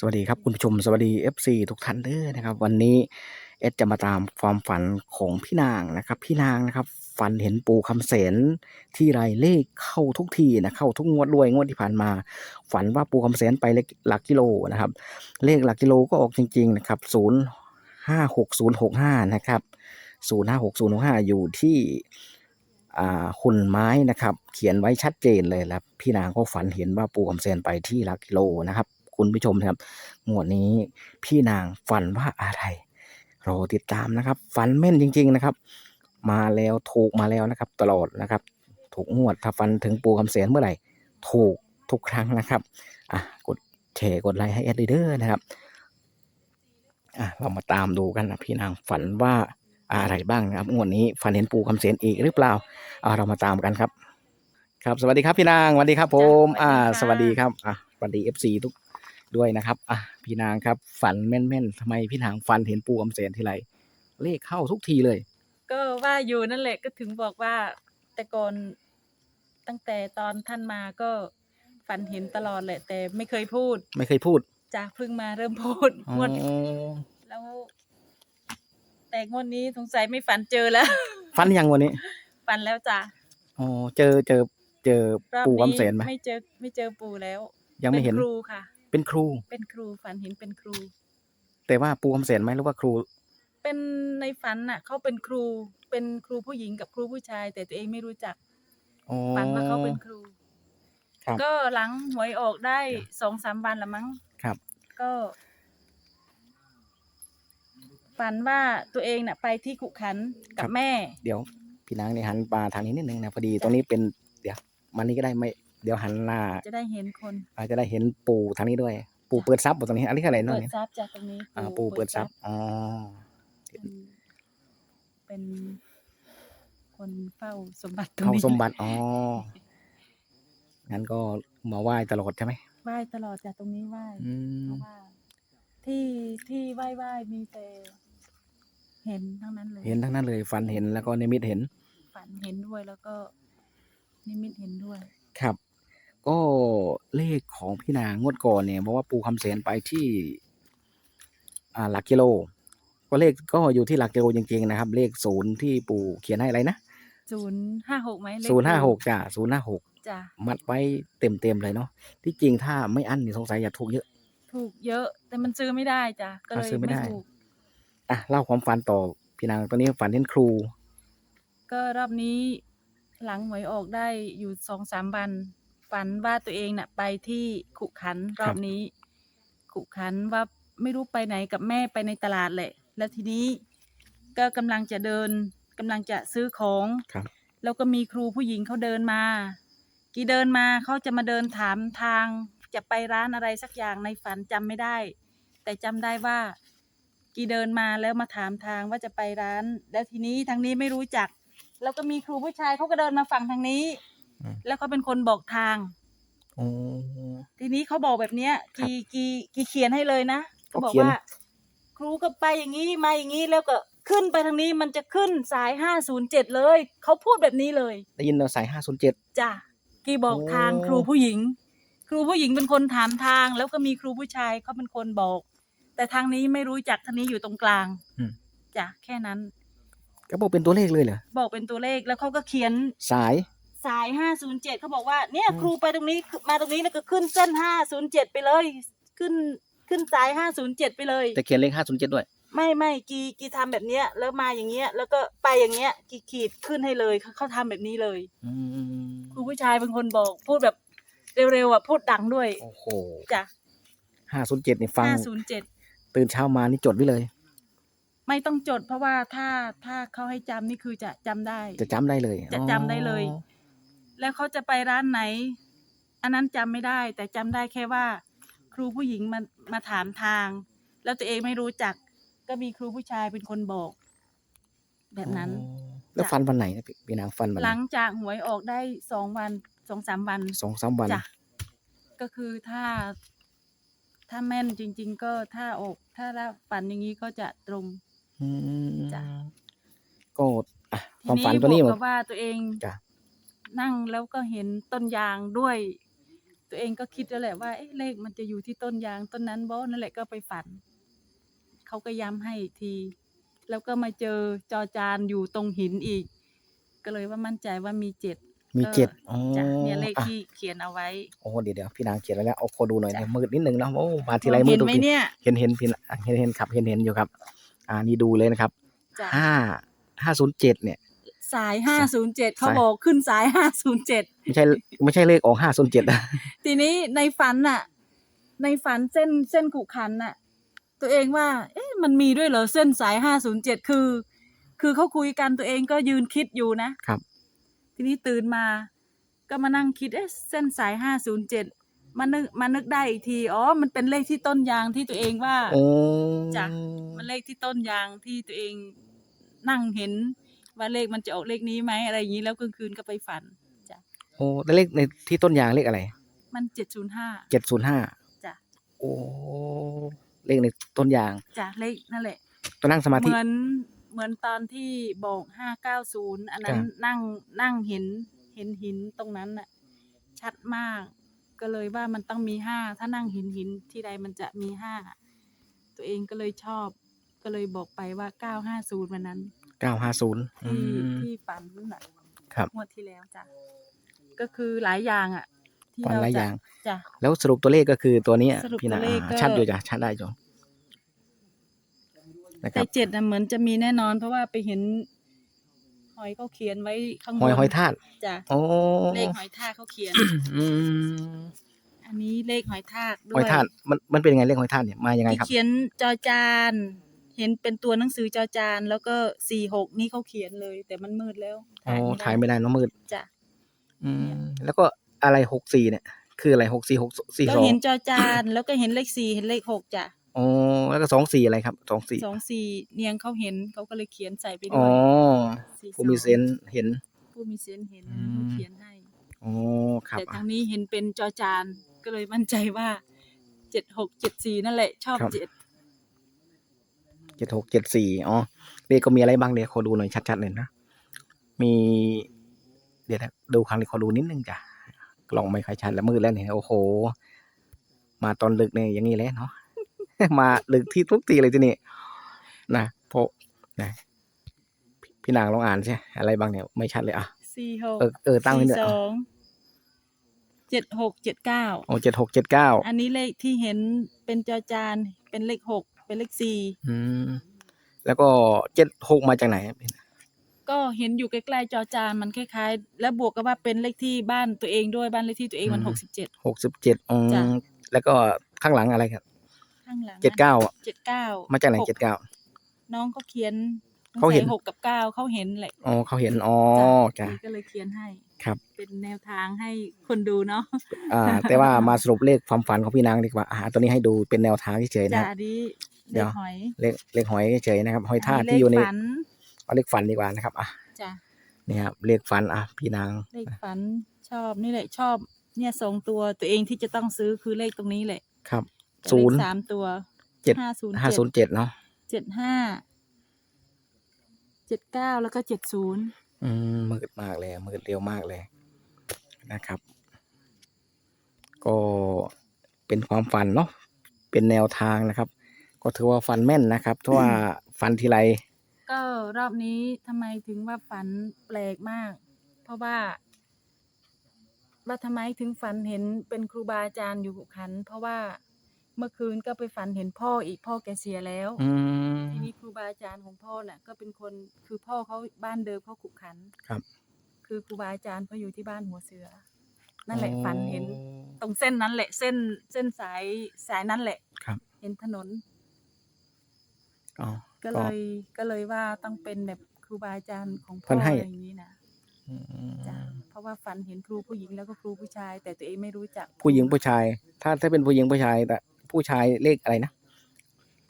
สวัสดีครับคุณผู้ชมสวัสดี FC ทุกท่านเด้อนะครับ วันนี้เอสจะมาตามความฝันของพี่นางนะครับ พี่นางนะครับ ฝันเห็นปู่คำเสนที่ไรเลขเข้าทุกทีนะเข้าทุกงวดด้วยงวดที่ผ่านมา ฝันว่าปู่คำเสนไปเลขหลักกิโลนะครับ เลขหลักกิโลก็ออกจริง ๆ นะครับศูนย์ห้าหกศูนย์หกห้านะครับศูนย์ห้าหกศูนย์หกห้าอยู่ที่หุ่นไม้นะครับ เขียนไว้ชัดเจนเลยแล้วพี่นางก็ฝันเห็นว่าปู่คำเสนไปที่หลักกิโลนะครับ คุณผู้ชมนะครับงวดนี้พี่นางฝันว่าอะไรรอติดตามนะครับ ฝันแม่นจริง ๆนะครับ มาแล้วถูกมาแล้วนะครับ ตลอดนะครับ ถูกงวดถ้าฝันถึงปูคำเสนเมื่อไหร่ ถูกทุกครั้งนะครับอะกดแชร์กดไลค์ให้แอดเดอร์นะครับอะเรามาตามดูกันนะพี่นางฝันว่าอะไรบ้างนะครับงวดนี้ฝันเห็นปูคำเสนอีกหรือเปล่าอะเรามาตามกันครับ ครับ สวัสดีครับพี่นางสวัสดีครับผมจ้ะอ่าสสวัวัสสดีดีคค่ะรับอะสวัสดีเอฟซีทุก ด้วยนะครับอะพี่นางครับ ฝันแม่นๆทำไมพี่นางฝันเห็นปูอำเสนทีไรเลขเข้าทุกทีเลย ก็ว่าอยู่นั่นแหละก็ถึงบอกว่า แต่ก่อนตั้งแต่ตอนท่านมาก็ฝันเห็นตลอดแหละ แต่ไม่เคยพูดไม่เคยพูดจ้ะเพิ่งมาเริ่มพูดอ๋องวดแล้ว แต่งวดนี้สงสัยไม่ฝันเจอแล้ว ฝันยังวันนี้ฝันแล้วจ้ะอ๋อเจอเจอเจอรอบปูนี้อำเสนไหมไม่เจอไม่เจอปู่แล้วยังไม่เห็น ป็ครูค่ะ เป็นครู เป็นครูฝันเห็นเป็นครู แต่ว่าปูอำเสนไหมหรือว่าครู เป็นในฝันน่ะ เขาเป็นครู เป็นครูผู้หญิงกับครูผู้ชาย แต่ตัวเองไม่รู้จัก อ๋อ ฝันว่าเขาเป็นครู ครับก็หลังหวยออกได้ครับสองสามวันละมั้งครับ ก็ ฝันว่าตัวเองน่ะ ไปที่ขุขันธ์กับแม่ เดี๋ยว พี่นางนี่หันมาทางนี้นิดนึงนะพอดีตรงนี้เป็นเดี๋ยวมันนี้ก็ได้ไม่เดี๋ยวหันหน้าจะได้เห็นคนอาจจะได้เห็นปูทางนี้ด้วย ปูเปิดซับอยู่ตรงนี้ อันนี้อะไรนั่นเปิดเนี่ยทรัพย์จากตรงนี้อ่าปูเปิดซับอ๋อเป็นเป็นคนเฝ้าสมบัติตรงเข้านี้สมบัติอ๋องั้นก็มาไหว้ตลอดใช่ไหมไหว้ตลอดจากตรงนี้ไหว้อืมเพราะว่า ที่ที่ไหว้ไหว้มีแต่เห็นทั้งนั้นเลยเห็นทั้งนั้นเลยฟันเห็นแล้วก็นิมิตเห็น ฝันเห็นด้วยแล้วก็นิมิตเห็นด้วย ครับ ก็เลขของพี่นางงวดก่อนเนี่ยบอกว่าปูคำเสนไปที่อ่าหลักกิโล ก็เลขก็อยู่ที่หลักกิโลจริงๆนะครับ เลขศูนย์ที่ปู่เขียนให้อะไรนะศูนย์ห้าหกไหมเลขศูนย์ห้าหกปู่จ้ะศูนย์ห้าหกจ้ะมัดไว้เต็มๆเลยเนาะที่จริงถ้าไม่อั้นนี่สงสัยจะถูกเยอะ ถูกเยอะ แต่มันซื้อไม่ได้จ้ะก็เลยอ่าซื้อไม่ไม่ได้ถูกอะเล่าความฝันต่อพี่นางตอนนี้ฝันเห็นครู ก็รอบนี้หลังหวยออกได้อยู่สองสามวัน ฝันว่าตัวเองน่ะ ไปที่ขุขันธ์รอบนี้ ขุขันธ์ว่าไม่รู้ไปไหนกับแม่ไปในตลาดแหละ แล้วทีนี้ก็กำลังจะเดินกำลังจะซื้อของ ครับ แล้วก็มีครูผู้หญิงเขาเดินมา กี่เดินมาเขาจะมาเดินถามทาง จะไปร้านอะไรสักอย่างในฝันจำไม่ได้ แต่จำได้ว่า กี่เดินมาแล้วมาถามทางว่าจะไปร้าน แล้วทีนี้ทางนี้ไม่รู้จัก แล้วก็มีครูผู้ชายเขาก็เดินมาฝั่งทางนี้ อืม แล้วเขาเป็นคนบอกทาง โอ้ ทีนี้เขาบอกแบบเนี้ยครับกีกีกีเขียนให้เลยนะเขาเขาบอกเขียน ว่า ครูก็ไปอย่างนี้มาอย่างนี้แล้วก็ขึ้นไปทางนี้มันจะขึ้นสายห้าศูนย์เจ็ดเลยเขาพูดแบบนี้เลยได้ยินเราสายห้าศูนย์เจ็ด จ้ะกีบอกโอ้ทางครูผู้หญิง ครูผู้หญิงเป็นคนถามทาง แล้วก็มีครูผู้ชายเขาเป็นคนบอก แต่ทางนี้ไม่รู้จักทางนี้อยู่ตรงกลางจ้ะแค่นั้น ก็บอกเป็นตัวเลขเลยเหรอบอกเป็นตัวเลขแล้วเขาก็เขียนสาย สายห้าศูนย์เจ็ดเขาบอกว่าเนี่ยอืมครูไปตรงนี้มาตรงนี้แล้วก็ขึ้นเส้นห้าศูนย์เจ็ดไปเลย ขึ้นขึ้นสายห้าศูนย์เจ็ดไปเลย แต่เขียนเลขห้าศูนย์เจ็ดด้วย ไม่ไม่กีกีทำแบบเนี้ยแล้วมาอย่างเงี้ยแล้วก็ไปอย่างเงี้ยกีขีดขึ้นให้เลยเขาเขาทำแบบนี้เลยอืมครูผู้ชายเป็นคนบอกพูดแบบเร็วๆอะพูดดังด้วยโอ้โหจ้ะห้าศูนย์เจ็ดนี่ฟังห้าศูนย์เจ็ดตื่นเช้ามานี่จดไว้เลย ไม่ต้องจดเพราะว่าถ้าถ้าเขาให้จำนี่คือจะจำได้ จะจำได้เลยจะจำได้เลย อ๋อ แล้วเขาจะไปร้านไหน อันนั้นจำไม่ได้ แต่จำได้แค่ว่า ครูผู้หญิงมามาถามทาง แล้วตัวเองไม่รู้จัก ก็มีครูผู้ชายเป็นคนบอก แบบนั้น อ๋อแล้วฟันวันไหนนะพี่พี่นางฟันวันไหหนลังจากหวยออกได้สองวันสองสามวัน สองสามวัน จ้ะก็คือถ้า ถ้าแม่นจริง ๆ ก็ถ้าออก ถ้ารับฝันอย่างนี้ก็จะตรง อืมจ้ะ ก็อะคทีวามนี้ฝันตัวนี้บหมอกดกับว่าตัวเองจ้ะ นั่งแล้วก็เห็นต้นยางด้วย ตัวเองก็คิดแล้วแหละว่าเอ๊ะเลขมันจะอยู่ที่ต้นยางต้นนั้นบ่นั่นแหละก็ไปฝัน เขาก็ย้ำให้อีกที แล้วก็มาเจอจอจานอยู่ตรงหินอีก ก็เลยว่ามั่นใจว่ามีเจ็ด มีก็เจ็ดอ๋อจ้ะเนี่ยเลขอะที่เขียนเอาไว้ โอ้เดี๋ยวเดี๋ยวพี่นางเขียนแล้วแล้วเอาขอดูหน่อยจ้ะเนี่ยมืดนิดนึงนะโอ้มาทีไรมืเห็ดนทุกไหมทีเนี่ย เห็นเห็นพี่นะเห็นเห็นครับเห็นเห็นอยู่ครับ อ่านี่ดูเลยนะครับจ้ะ ห้าห้าศูนย์เจ็ดเนี่ย สายห้าศูนย์เจ็ดเขาสายบอกขึ้นสายห้าศูนย์เจ็ดไม่ใช่ไม่ใช่เลขออกห้าศูนย์เจ็ดนะทีนี้ในฝันน่ะ ในฝันเส้นเส้นขุขันน่ะ ตัวเองว่า เอ๊ะมันมีด้วยเหรอเส้นสายห้าศูนย์เจ็ดคือ คือเขาคุยกันตัวเองก็ยืนคิดอยู่นะครับ ทีนี้ตื่นมา ก็มานั่งคิดเอ๊ะเส้นสายห้าศูนย์เจ็ดมานึกมานึกได้อีกที อ๋อ มันเป็นเลขที่ต้นยางที่ตัวเองว่าโอ้จ้ะมันเลขที่ต้นยางที่ตัวเองนั่งเห็น ว่าเลขมันจะออกเลขนี้ไหมอะไรอย่างนี้แล้วกลางคืนก็ไปฝันจ้ะโอ้แล้วเลขในที่ต้นยางเลขอะไรมันเจ็ดศูนย์ห้า เจ็ดศูนย์ห้าจ้ะ โอ้เลขในต้นยางจ้ะเลขนั่นแหละ ตอนนั่งสมาเหธิมือนเหมือนตอนที่บอกห้าเก้าศูนย์อันนั้นจ้ะ นั่งนั่งเห็นเห็นหินตรงนั้นน่ะ ชัดมาก ก็เลยว่ามันต้องมีห้าถ้านั่งเห็นหินที่ใดมันจะมีห้าตัวเองก็เลยชอบ ก็เลยบอกไปว่าเก้าห้าศูนย์วันนั้น เก้าห้าศูนย์ ที่ที่ฝันน่ะครับ งวดที่แล้วจ้ะก็คือหลายอย่างอะที่ฝันเราหลายอจะย่างจ้ะ แล้วสรุปตัวเลขก็คือตัวเนี้ยสรุปพี่นาตัวเลขก็ ชัดอยู่จ้ะชัดได้จ้ะนะคแต่รับเจ็ดน่ะเหมือนจะมีแน่นอน เพราะว่าไปเห็น หอยเขาเขียนไว้ข้างบนหอยหอยทาดจ้ะโอ้เลขหอยทากเขาเขียน อืมอันนี้เลขหอยทากด้หวอยยทาดมันมันเป็นยังไงเลขหอยทาดเนี่ยมายังไงที่ครับ เขียนจอจาน เห็นเป็นตัวหนังสือจอจาน แล้วก็สี่หกนี่เขาเขียนเลย แต่มันมืดแล้วโอ้ถ่ายไม่ได้เน้องมืดจ้ะอืมแล้วก็อะไรหกสี่เนี่ย คืออะไรหกสี่หกสี่ก็สองเห็นจอจานแล้วก็เห็นเลขสี่เห็นเลขหกจ้ะอ๋อแล้วก็สองสี่อะไรครับสองสี่สองสี่เนียงเขาเห็นเขาก็เลยเขียนใส่ไปอ๋ด้อวยผู้มีเซนส์เห็น ผู้มีเซนส์เห็นอืมเขาเขียนให้อ๋อครับแต่ทางนี้เห็นเป็นจอจานก็เลยมั่นใจว่าเจ็ดหกเจ็ดสี่นั่นแหละ ชอบเจ็ด เจ็ดหกเจ็ดสี่อ๋อเลขก็มีอะไรบ้างเดี๋ยวขอดูหน่อยชัดๆเลยนะ มีเดี๋ยวนะดูครั้งนี้ขอดูนิดนึงจ้ะกล่องไม่ค่อยชัดแล้วมืดแล้วเนี่ยโอ้โห มาตอนลึกเนี่ยอย่างนี้แหละเนาะมาลึกที่ทุกทีเลยที่นี่นะเพราะนะพี่พี่นางลองอ่านใช่อะไรบ้างเนี่ยไม่ชัดเลยอะสี่หกเออเออตั้งไว้สี่เนี่ยสองเจ็ดหกเจ็ดเก้าโอ้เจ็ดหกเจ็ดเก้าอันนี้เลขที่เห็นเป็นจอจานเป็นเลขหก เป็นเลขสี่อืมแล้วก็เจ็ดหกมาจากไหนก็เห็นอยู่ใกล้ๆจอจานมันคล้ายๆ แล้วบวกกับว่าเป็นเลขที่บ้านตัวเองด้วยบ้านเลขที่ตัวเองมันอืมหกสิบเจ็ด หกสิบเจ็ดอืจ้ะ มแล้วก็ข้างหลังอะไรครับข้างหลังเจ็ดเก้าเจ็ดเก้ามาจากไหนเจ็ดเก้า น้องก็เขียนเขาเห็นสงสัยหกกับเก้าเขาเห็นแหละอ๋อเขาเห็นอ๋อจ้ะจ้ะ พี่ก็เลยเขียนให้ ครับ เป็นแนวทางให้คนดูเนาะอ่า แต่ว่ามาสรุปเลขความฝันของพี่นางดีกว่าอ่าตัวนี้ให้ดูเป็นแนวทางเฉยๆนะจ้ะครับอันนี้ เดี๋เลยวขหอยเลขเลขหอยเฉยๆนะครับ หอยทากนนี้ที่อยู่ในเลขฝันเอาเลขฝันดีกว่านะครับอะจ้ะนี่ครับเลขฝันอะพี่นางเลขฝันชอบนี่แหละชอบ เนี่ยสองตัวตัวเองที่จะต้องซื้อคือเลขตรงนี้แหละครับกับศูนย์เลขสามตัวเจ็ด ห้าศูนย์ห้าศูนย์เจ็ดเนาะเจ็ดห้าเจ็ดเก้าแล้วก็เจ็ดศูนย์อืมมืดมากเลยมืดเร็วมากเลยนะครับ ก็เป็นความฝันเนาะเป็นแนวทางนะครับ ก็ถือว่าฝันแม่นนะครับเพราะว่าฝันทีไรก็รอบนี้ทำไมถึงว่าฝันแปลกมาก เพราะว่า ว่าทำไมถึงฝันเห็นเป็นครูบาอาจารย์อยู่ขุขันธ์เพราะว่าเมื่อคืนก็ไปฝันเห็นพ่ออีกพ่อแกเสียแล้วอืม ทีนี้ครูบาอาจารย์ของพ่อน่ะ ก็เป็นคนคือพ่อเขาบ้านเดิมเขาขุขันธ์ครับ คือครูบาอาจารย์เขาอยู่ที่บ้านหัวเสือ นั่นแหละฝันเห็น ตรงเส้นนั้นแหละเส้นเส้นสายสายนั้นแหละครับ เห็นถนน อ๋อ ก็เลยก็เลยว่าต้องเป็นแบบครูบาอาจารย์ของพ่เพิ่อนให้อะไรอย่างนี้นะอืมจ้ะเพราะว่าฝันเห็นครูผู้หญิงแล้วก็ครูผู้ชาย แต่ตัวเองไม่รู้จัก ผู้หญิงผู้ชาย ถ้าถ้าเป็นผู้หญิงผู้ชายแต่ผู้ชายเลขอะไรนะ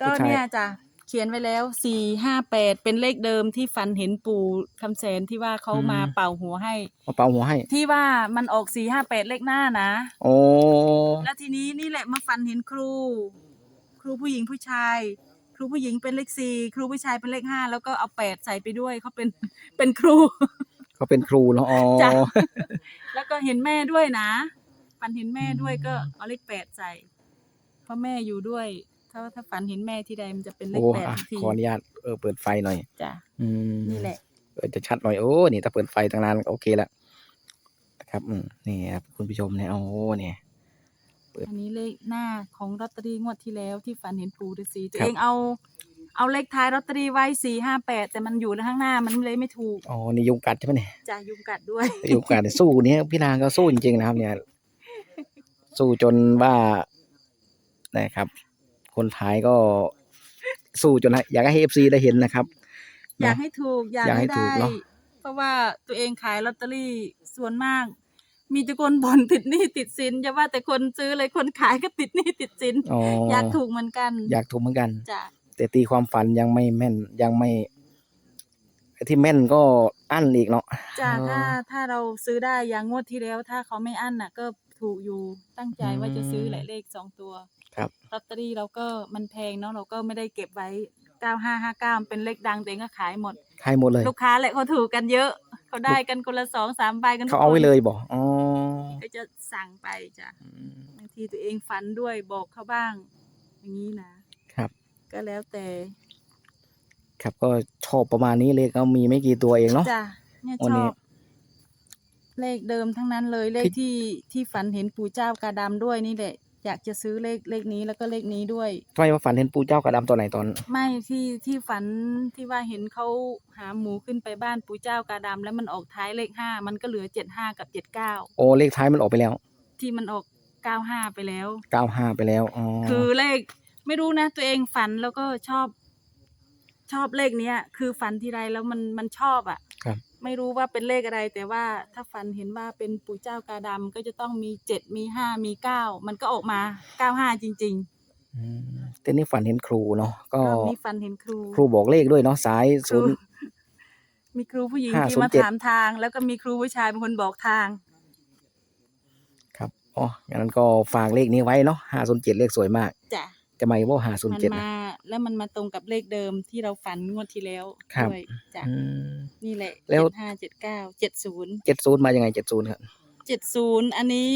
ก็ผู้ชาย เนี่ยจ้ะเขียนไว้แล้วสี่ห้าแปดเป็นเลขเดิมที่ฝันเห็นปู่คำแสนที่ว่าเขามาเป่าหัวให้ มาเป่าหัวให้ ที่ว่ามันออกสี่ห้าแปดเลขหน้านะ โอ้ แล้วทีนี้นี่แหละมาฝันเห็นครู ครูผู้หญิงผู้ชาย ครูผู้หญิงเป็นเลขสี่ครูผู้ชายเป็นเลขห้าแล้วก็เอาแปดใส่ไปด้วยเขาเป็นเป็นครู เขาเป็นครูเนาะอ๋อจ้ะ แล้วก็เห็นแม่ด้วยนะฝันเห็นแม่ด้วยก็เอาเลขแปดใส่เพราะแม่อยู่ด้วย ถ้าถ้าฝันเห็นแม่ที่ใดมันจะเป็นเลขโอ้แปดอะทุกทีขออนุญาตเออเปิดไฟหน่อย จ้ะอืมนี่แหละ เออจะชัดหน่อยโอ้นี่ถ้าเปิดไฟตั้งนานก็โอเคแล้วนะครับ อืมนี่ครับคุณผู้ชมเนี่ยโอ้เนี่ย อันนี้เลขหน้าของลอตเตอรี่งวดที่แล้วที่ฝันเห็นปูฤาษีตัวครับเองเอา เอาเลขท้ายลอตเตอรี่ไว้สี่ห้าแปดแต่มันอยู่ข้างหน้ามันเลยไม่ถูกอ๋อนี่ยุงกัดใช่ไหมเนี่ยจ้ะยุงกัดด้วย ยุงกัดเนี่ยสู้เนี่ยพี่นางก็สู้จริงๆนะครับ เนี่ย สู้จนว่านะครับ คนท้ายก็สู้จนอยากให้เอฟซีได้เห็นนะครับ อยากให้ถูกอยากอยากให้ให้ถูได้กเนอะเพราะว่าตัวเองขายลอตเตอรี่ส่วนมาก มีแต่คนบ่นติดหนี้ติดสินอย่าว่าแต่คนซื้อเลยคนขายก็ติดหนี้ติดสินอ๋อออยากถูกเหมือนกันอยากถูกเหมือนกัน จ้ะแต่ตีความฝันยังไม่แม่นยังไม่ไอ้ที่แม่นก็อั้นอีกเนาะ จ้ะอ๋อถ้าถ้าเราซื้อได้อย่างงวดที่แล้ว ถ้าเขาไม่อั้นน่ะ ก็ถูกอยู่ตั้งใจว่าจะซื้อหลายเลขสองตัวครับ ลอตเตอรี่เราก็มันแพงเนาะเราก็ไม่ได้เก็บไว้ เก้าห้าห้าเก้าเป็นเลขดังตัวเองก็ขายหมดใครหมดเลย ลูกค้าแหละเขาถูกกันเยอะ เขาได้กันคนละสองสามใบกันทุกเขาเอาไว้คนเลยบอกอ๋อก็จะสั่งไปจ้ะอืมบางทีตัวเองฝันด้วยบอกเขาบ้าง อย่างนี้นะครับ ก็แล้วแต่ ครับก็ชอบประมาณนี้เลขก็มีไม่กี่ตัวเองเนาะจ้ะเนี่ยวันชนี้อบเลขเดิมทั้งนั้นเลยเลขที่ที่ที่ฝันเห็นปู่เจ้ากาดำด้วยนี่แหละ อยากจะซื้อเลขเลขนี้แล้วก็เลขนี้ด้วย ทำไมมาฝันเห็นปูเจ้ากระดำตัวไหนตอน ไม่ที่ที่ฝันที่ว่าเห็นเขาหาหมูขึ้นไปบ้านปู่เจ้ากาดำแล้วมันออกท้ายเลขห้ามันก็เหลือเจ็ดห้ากับเจ็ดเก้าโอ้เลขท้ายมันออกไปแล้วที่มันออกเก้าห้าไปแล้ว เก้าห้าไปแล้วอ๋อคือเลขไม่รู้นะ ตัวเองฝันแล้วก็ชอบ ชอบเลขเนี้ย คือฝันทีไรแล้วมันมันชอบอะ่ะครับ ไม่รู้ว่าเป็นเลขอะไร แต่ว่าถ้าฝันเห็นว่าเป็นปู่เจ้ากาดำก็จะต้องมีเจ็ดมีห้ามีเก้ามันก็ออกมาเก้าห้าจริงอืมแต่นี่ฝันเห็นครูเนาะๆก็รอบนี้ฝันเห็นครู ครูบอกเลขด้วยเนาะสายคศูรูนย์ มีครูผู้หญิงห้าที่ศูนย์มาเจ็ดถามทาง แล้วก็มีครูผู้ชายเป็นคนบอกทาง ครับอ๋องั้นก็ฝากเลขนี้ไว้เนาะห้าศูนย์เจ็ดเลขสวยมาก จ้ะ จะมาอีกว่าห้าศูนมัย์นเจ็ดมาแล้วมันมาตรงกับเลขเดิมที่เราฝันงวดที่แล้วครับ ด้วยจ้ะอืม นี่แหละแล้เจ็วดห้าเจ็ดเก้าเจ็ดศูนย์เจ็ดศูนย์มายังไงเจ็ดศูนย์ครับเจ็ดศูนย์อันนี้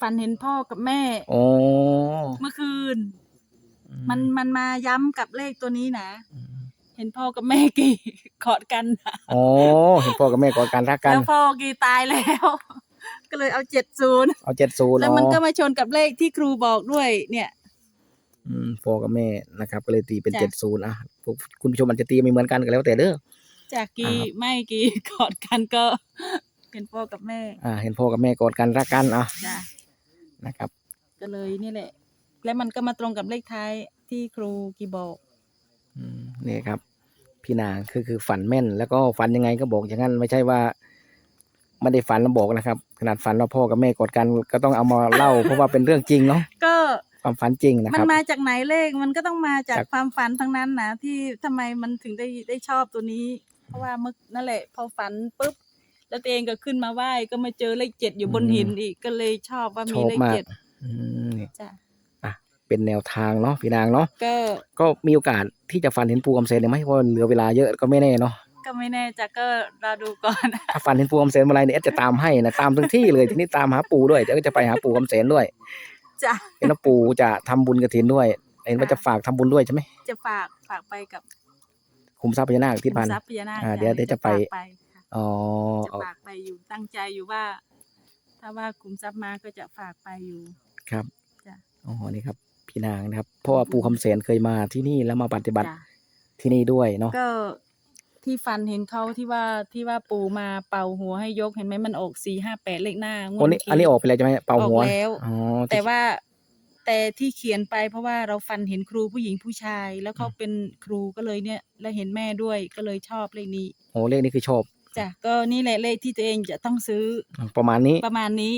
ฝันเห็นพ่อกับแม่ โอ้เมื่อคืนอืมันมันมาย้ำกับเลขตัวนี้นะ อืมเห็นพ่อกับแม่กี่ กอดกันนะโอ้เห็นพ่อกับแม่กอดกันรักกัน แล้วพ่อกี่ตายแล้ว ก็เลยเอาเจ็ดศูนย์เอาเจ็ดศูนย์แล้วมันก็มาชนกับเลขที่ครูบอกด้วย เนี่ย อืมพ่อกับแม่นะครับ ก็เลยตีเป็นจ้ะ เจ็ดศูนย์อะพวกคุณผู้ชมอาจจะตีไม่เหมือนกันก็แล้วแต่เด้อ จากกี่อ่าครับ ไม่กี่กอดกันก็ เป็นพ่อกับแม่อ่า เห็นพ่อกับแม่กอดกันรักกันอะจ้ะนะครับ ก็เลยนี่แหละ แล้วมันก็มาตรงกับเลขท้ายที่ครูกี่บอก อืมนี่ครับ พี่นางคือคือฝันแม่น แล้วก็ฝันยังไงก็บอกอย่างนั้นไม่ใช่ว่า ไม่ได้ฝันแล้วบอกนะครับ ขนาดฝันว่าพ่อกับแม่กอดกันก็ต้องเอามาเล่า เพราะว่าเป็นเรื่องจริงเนาะก็ความฝันจริงนะมัคนรับมาจากไหนเลขมันก็ต้องมาจากจากความฝันทั้งนั้นนะที่ทำไมมันถึงได้ได้ชอบตัวนี้ เพราะว่าเมื่อนั่นแหละ พอฝันปุ๊บแล้วตัวเองก็ขึ้นมาไหว้ก็มาเจอเลขเจ็ดอยู่บนหินอีกก็เลยชอบว่าชมีอบเลขมากเจ็ดอืมนี่จ้ะเป็นแนวทางเนาะพี่นางเนาะก็ก็มีโอกาสที่จะฝันเห็นปูกำเสนเนี่ยไหมเพราะว่าเหลือเวลาเยอะก็ไม่แน่เนาะ ก็ไม่แน่จะก็รอดูก่อน ถ้าฝันเห็นปูกำเสนเมื่อไหรเนี่ยเอสจะตามให้นะตามถึงที่เลยทีนี้ตามหาปูด้วยเดี๋ยวก็จะไปหาปูกำเสนด้วยจ้ะ เห็นว่าปูจะทำบุญกระถินด้วย เห็นว่าจะฝากทำบุญด้วยใช่ไหมจะฝากฝากไปกับคุมทรัพย์พญานาคที่พัน ทรัพย์พญานาคอ่าจ้เดี๋ยวเดี๋ยวจะไป ฝากไปค่ะอ๋อจะฝากไปอยู่ตั้งใจอยู่ว่า ถ้าว่าคุมทรัพย์มาก็จะฝากไปอยู่ ครับจ้ะ อ๋อนี่ครับ พี่นางนะครับเพราะว่าปูคำเสนเคยมาที่นี่แล้วมาปฏิบัติจ้ะที่นี่ด้วยเนาะก็ ที่ฟันเห็นเขาที่ว่าที่ว่าปูมาเป่าหัวให้ยกเห็นไหมมันออกสี่ห้าแปดเลขหน้างวดวันนี้เมื่กี้อันนี้ออกไปแล้วใช่ไหมเป่าหัวออกแล้วอ๋อแต่ว่าแต่ที่เขียนไปเพราะว่าเราฟันเห็นครูผู้หญิงผู้ชาย แล้วเขาเป็นครูก็เลยเนี่ย แล้วเห็นแม่ด้วยก็เลยชอบเลขนี้โอ้เลขนี้คือชอบจ้ะก็นี่แหละเลขที่ตัวเองจะต้องซื้อ ประมาณนี้ประมาณนี้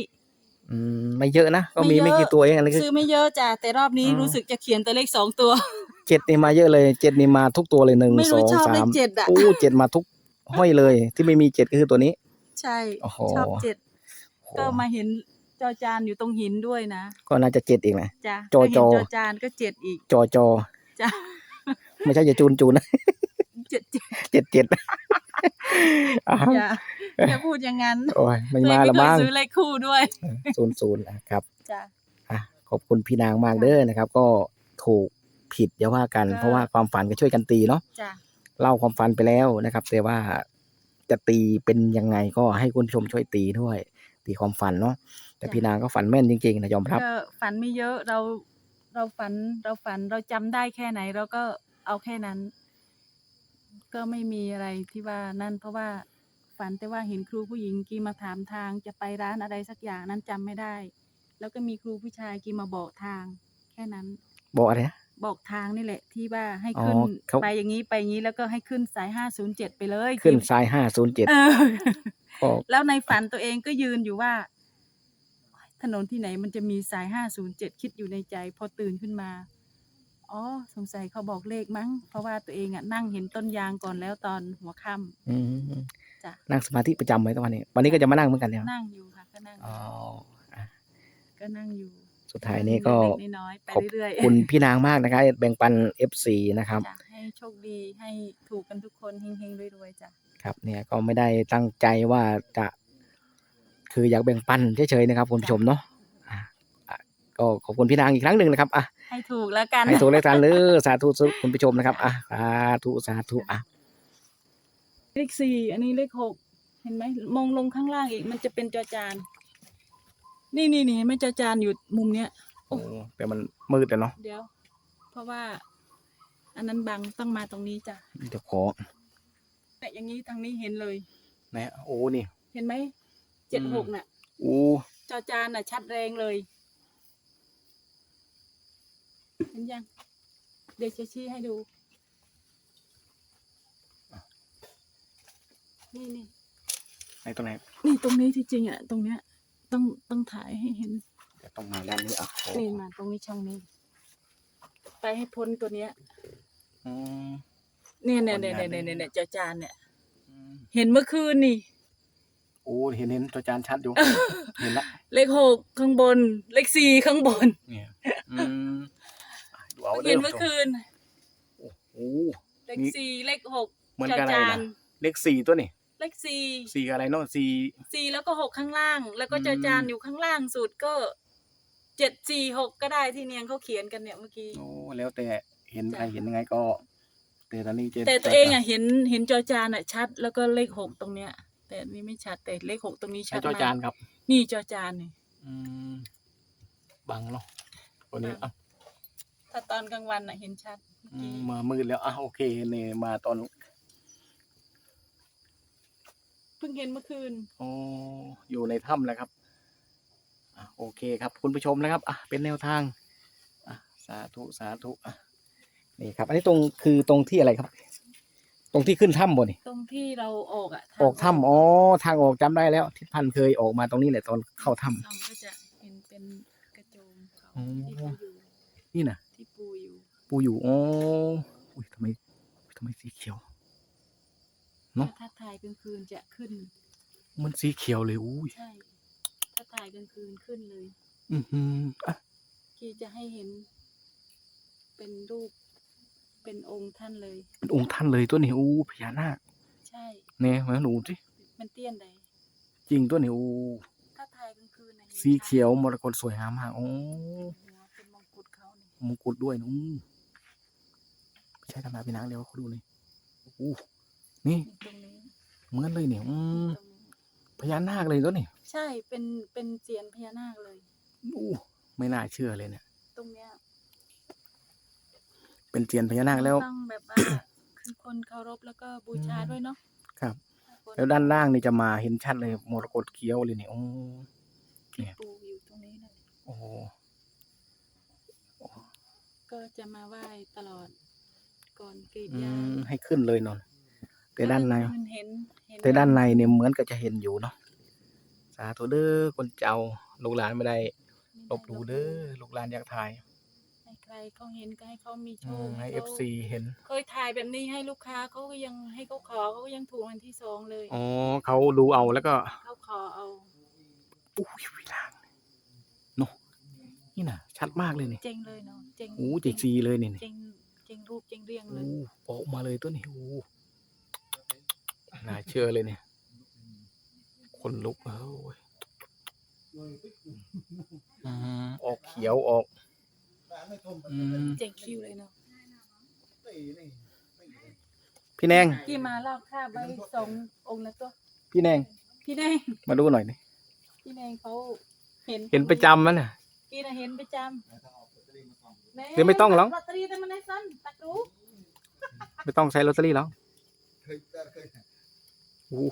อืมไม่เยอะนะก็มีไม่ไม่เยอะกี่ตัวเองอันนี้คือซื้อไม่เยอะจ้ะแต่รอบนี้อ๋อรู้สึกจะเขียนแต่เลขสองตัว เจ็ดนี่มาเยอะเลยเจ็ดนี่มาทุกตัวเลยหนึ่งไม่สรู้องชอบสาเลมขเจ็ดอะโอ้เจ็ดมาทุกห้อยเลย ที่ไม่มีเจ็ดก็คือตัวนี้ ใช่ โอ้โห ชอบเจ็ดโอ้ก็มาเห็นจอจานอยู่ตรงหินด้วยนะก็น่าจะเจ็ดอีกนะ จ้ะจอก็เห็นจอ จอจานก็เจ็ดอีกจอจอ จ้ะไม่ใช่จะจูนจูนนะ เจ็ดเจ็ดเจ็ดเจ็ดอะจ้ะอย่าพูดอย่างนั้นโอ้ยไม่ตัวเองมาไม่ละเคยมั้งซื้อเลขคู่ด้วยศูนย์ศูนย์ครับจ้ะ อะขอบคุณพี่นางมากเด้อนะครับ ก็ถูก ผิดอย่าว่ากันก็เพราะว่าความฝันก็ช่วยกันตีเนาะจ้ะเล่าความฝันไปแล้วนะครับ แต่ว่าจะตีเป็นยังไงก็ให้คุณผู้ชมช่วยตีด้วย ตีความฝันเนาะแต่พี่นางก็ฝันแม่นจริงๆนะยอมรับ ก็ฝันไม่เยอะเราเราฝันเราฝันเราจำได้แค่ไหนเราก็เอาแค่นั้น ก็ไม่มีอะไรที่ว่านั่นเพราะว่าฝันแต่ว่าเห็นครูผู้หญิงกีมาถามทางจะไปร้านอะไรสักอย่างนั้นจำไม่ได้ แล้วก็มีครูผู้ชายกีมาบอกทาง แค่นั้น บอกอะไรนะ บอกทางนี่แหละ ที่ว่าให้ขึ้นอ๋อเขา ไปอย่างนี้ไปอย่างนี้แล้วก็ให้ขึ้นสายห้าศูนย์เจ็ดไปเลยขึ้นที่ซ้ายห้าศูนย์เจ็ดเออ ก็แล้วในฝันตัวเองก็ยืนอยู่ว่า ถนนที่ไหนมันจะมีสายห้าศูนย์เจ็ดคิดอยู่ในใจ พอตื่นขึ้นมา อ๋อ สงสัยเขาบอกเลขมั้ง เพราะว่าตัวเองอะนั่งเห็นต้นยางก่อนแล้วตอนหัวค่ำ อืมจ้ะ นั่งสมาธิประจำไหมตอนนี้ วันนี้ก็จะมานั่งเหมือนกันเนี่ยนั่งอยู่ค่ะ ก็นั่ง อ๋ออะก็นั่งอยู่ สุดท้ายนี้ก็เล็ๆน้อยๆไปขอบเรื่อยคุณพี่นางมากนะครับแบ่งปัน FC นะครับๆจ้ะให้โชคดีให้ถูกกันทุกคนเฮงๆรวยๆจ้ะ ครับเนี่ยก็ไม่ได้ตั้งใจว่าจะ คืออยากแบ่งปันเฉยๆนะครับคุณผู้ชมเนาะอะอะก็ขอบคุณพี่นางอีกครั้งหนึ่งนะครับอะให้ถูกแล้วกัน ให้ถูกเลขทานเลยสาธุคุณผู้ชมนะครับอะสาธุสาธุอะ เลขสี่อันนี้เลขหกเห็นไหมมองลงข้างล่างอีกมันจะเป็นจอจาน นี่นี่นี่ไม่จอจานอยู่มุมเนี้ย โอ้แต่มันมืดอะเนาะ เดี๋ยว เพราะว่า อันนั้นบังต้องมาตรงนี้จ้ะเดี๋ยวขอแต่อย่างนี้ทางนี้เห็นเลย นะ โอ้ นี่ เห็นไหมเจ็ดหกอืมน่ะ โอ้ จอจานน่ะ ชัดแรงเลย เห็นยัง เดี๋ยวจะชี้ให้ดู นี่นี่ในตรงไหน นี่ตรงนี้ที่จริงอะ ตรงเนี้ย ต้องต้องถ่ายให้เห็นเดี๋ยวต้องมาด้านนี้อะโอ้นี่มาตรงนี้ช่องนี้ ไปให้พ้นตัวเนี้ยอืมเนี่ยเนี่ยคนเนี่ยงานเนี่ยเลยเนี่ยเนี่ยจอจานเนี่ย อืมเห็นเมื่อคืนนี่ โอ้เห็นเห็นตัวจานชัดอยู่ เห็นละเลขหกข้างบน เลขสี่ข้างบน เนี่ยอืมอะดูเอาเด้เห็นอเมื่อคืน โอ้โห เลขนี่ สี่เลขหกเหมือนจอกันอะไรจานะนเลขสี่ตัวนี่ เลขสี่สี่อะไรเนาะสี่สี่แล้วก็หกข้างล่าง แล้วก็อืมจอจานอยู่ข้างล่างสุดก็เจ็ดสี่หกก็ได้ที่เนียงเขาเขียนกันเนี่ยเมื่อกี้โอ้แล้วแต่เห็นจ้ะใครเห็นยังไงก็แต่ตอนนี้เจแต่ตัวเองอะเห็นเห็นจอจานอะชัด แล้วก็เลขหกตรงเนี้ย แต่อันนี้ไม่ชัดแต่เลขหกตรงนี้ใช้ชัดจอจานมากครับ นี่จอจานนี่อืมบังเนาะตัวนี้บังอะถ้าตอนกลางวันอะเห็นชัดเมื่ออืกี้มมามืดแล้วอะโอเคเนี่ยมาตอน เพิ่งเห็นเมื่อคืนโอ้อยู่ในถ้ำแล้วครับอะโอเคครับ คุณผู้ชมนะครับ อะ เป็นแนวทาง อะ สาธุ สาธุ อะ นี่ครับ อันนี้ตรงคือตรงที่อะไรครับ ตรงที่ขึ้นถ้ำบ่นี่ตรงที่เราออกอะทางออกถ้ำอ๋อ ทางออกจำได้แล้ว ทิศพันธ์เคยออกมาตรงนี้แหละตอนเข้าถ้ เราก็จะเห็นเป็นกระโจมเขาอ๋อที่เขาอยู่ำนี่นะ ที่ปูอยู่ ปูอยู่ อ๋อ อุ้ยทำไมทำไมสีเขียว เนอะ ถ้าถ่ายกลางคืนจะขึ้น มันสีเขียวเลยอุ้ยใช่ ถ้าถ่ายกลางคืนขึ้นเลย อือหืออะที่จะให้เห็น เป็นรูป เป็นองค์ท่านเลย เป็นองค์ท่านเลยตัวนี้อู้พญานาคใช่ เนี่ยมาหนูสิมันเตี้ยนใดจริงตัวนี้อู้ถ้าถ่ายกลางคืนน่ะห็นสีเขียวชัดมรกตสวยงามมากโอ้หัวเป็นมงกุฎเขาเนี่ยมงกุฎด้วยนะอู้ไม่ใช่ธรรมดาพี่นางเดี๋ยวเขาดูนี่อู้ นี่นี่ตรงนี้ เหมือนเลยเนี่ยอืมตรงนี้พญานาคเลยตัวนี้ใช่ เป็น เป็นเจียนพญานาคเลย อู้ไม่น่าเชื่อเลยเนี่ย ตรงเนี้ยเป็นเจียนพญานาคแล้ว ต้องแบบว่าคือคนเคารพแล้วก็บูชาด้วยเนาะครับคนแล้วด้านล่างนี่จะมาเห็นชัดเลยมรกตเขียวเลยเนี่ยโอ้ที่เนี่ยปูอยู่ตรงนี้เลยโอ้โหก็จะมาไหว้ตลอด ก่อนกรีดอืยางมให้ขึ้นเลยนอน แต่ด้านใน มันเห็นเห็นแต่ด้านในเนี่ยเหมือนกับจะเห็นอยู่เนาะสาธุเด้อคนเจ้าลูกหลานไม่ได้ลบหลู่เด้อลูกหลานอยากถ่ายให้ใครเขาเห็นก็ให้เขามีโชอืคมให้ขาเอฟซีเห็นเคยถ่ายแบบนี้ให้ลูกค้าเขาก็ยังให้เขาขอเขาก็ยังถูกวันที่สองเลย อ๋อเขาดูเอาแล้วก็เขาขอเอา อุ้ยวิลางเนาะนี่น่ะ ชัดมากเลยนี่เจงเลยเนาะเจงโอ้เจ็กซีเลยนี่นี่เจงเจงรูปเจงเรียงเลย โอ้ออกมาเลยตัวนี้โอ้ น่าเชื่อเลยเนี่ย คนลุกเอ้ยอืมออกเขียวออกอืมเจ็กคิวเลยเนาะพี่แนงกี่มาเล่าค่าไว้สององค์แล้วก็พี่แนงพี่แนงมาดูหน่อยนี่พี่แนงเขาเห็นเห็นประจำมันน่ะกี่นะเห็นประจำเดี๋ยวไม่ต้องหรอกลอตเตอรี่แต่มันได้สั้นตักรู้ไม่ต้องใช้ลอตเตอรี่แล้ว โอ้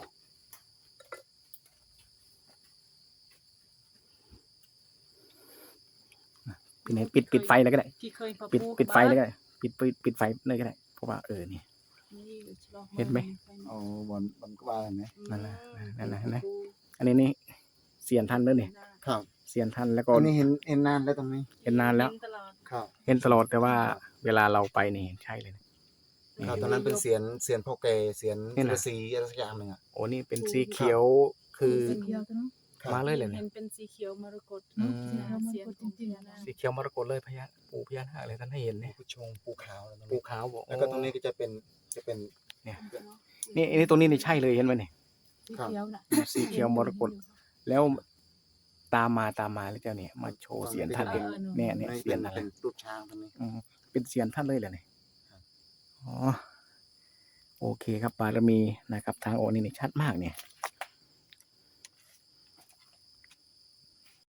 พี่แนงปิดปิดไฟเลยก็ได้ ที่เคยพอปิดพูปิดไฟเลยก็ได้ ปิดปิดปิดไฟเลยก็ได้ เพราะว่าเออนี่นี่ฉลองเห็นไหมโอ้บอลบอลก็ว่าไหมนั่นแหละนั่นแหละเห็นไหมอันนี้นี่เสียนทันด้วยนี่ครับเสียนทันแล้วก็อันนี้เห็นเห็นนานแล้วตรงนี้ เห็นนานแล้วเห็ตลอดครับ เห็นตลอดแต่ว่าเวลาเราไปนี่ใช่เลยนะนี่ ครับตอนนั้นเป็นเสียนเสียนพ่อแกเสียนนี่นะ ฤาษีอะไรสักอย่างหนึ่งอะ โอ้นี่เป็นสีเขียวคือ สีเขียวเนาะครับ มาเลยเลยเห็เนี่ยนเป็นสีเขียวมรกตอืเนาะมเสียงจริงๆนะสีเขียวมรกตเลยพญาปู่พญานาคเลยท่านให้เห็นเนี่ยผู้ชงภูขาวแล้วตรงปูนี้ขาวบอกแล้วก็ตรงนี้ก็จะเป็นจะเป็น นี่อันนี้ตรงนี้นี่ใช่เลยเห็นไหมเนี่ยสีเขียวน่ะสีเขียวมรกตแล้วตามมาตามมาแล้วเจ้าเนี่ยมาโชว์เสียนท่านเลยเนี่ยเนี่ยไม่เสียเป็นนท่านเลเป็ยนรูปช้างตรงนี้ อืมเป็นเสียนท่านเลยเหรอเนี่ยครับ อ๋อ โอเคครับบารมีนะครับ ทางโอนี่นี่ชัดมากเนี่ย